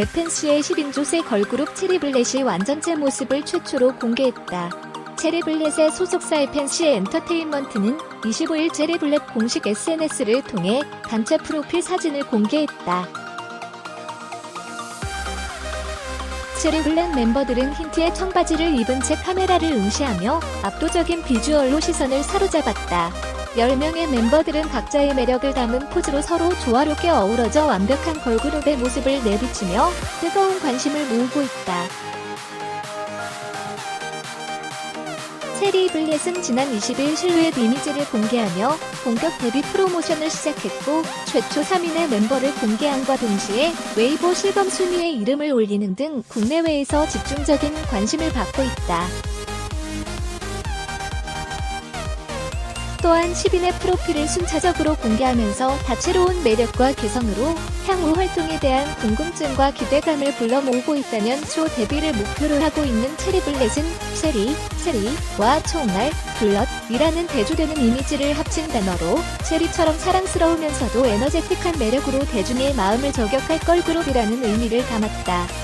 FNC의 10인조세 걸그룹 체리블렛이 완전체 모습을 최초로 공개했다. 체리블렛의 소속사 FNC 엔터테인먼트는 25일 체리블렛 공식 SNS를 통해 단체 프로필 사진을 공개했다. 체리블렛 멤버들은 흰티에 청바지를 입은 채 카메라를 응시하며 압도적인 비주얼로 시선을 사로잡았다. 10명의 멤버들은 각자의 매력을 담은 포즈로 서로 조화롭게 어우러져 완벽한 걸그룹의 모습을 내비치며 뜨거운 관심을 모으고 있다. 체리 블렛은 지난 20일 실루엣 이미지를 공개하며 본격 데뷔 프로모션을 시작했고 최초 3인의 멤버를 공개함과 동시에 웨이보 실검 순위에 이름을 올리는 등 국내외에서 집중적인 관심을 받고 있다. 또한 10인의 프로필을 순차적으로 공개하면서 다채로운 매력과 개성으로 향후 활동에 대한 궁금증과 기대감을 불러 모으고 있다면 초 데뷔를 목표로 하고 있는 체리블렛은 체리, 체리와 총알, 블럿이라는 대조되는 이미지를 합친 단어로 체리처럼 사랑스러우면서도 에너제틱한 매력으로 대중의 마음을 저격할 걸그룹이라는 의미를 담았다.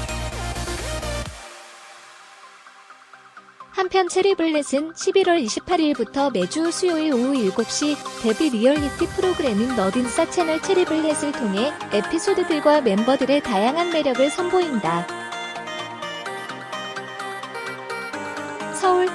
한편 체리블렛은 11월 28일부터 매주 수요일 오후 7시 데뷔 리얼리티 프로그램인 너딘사 채널 체리블렛을 통해 에피소드들과 멤버들의 다양한 매력을 선보인다. 서울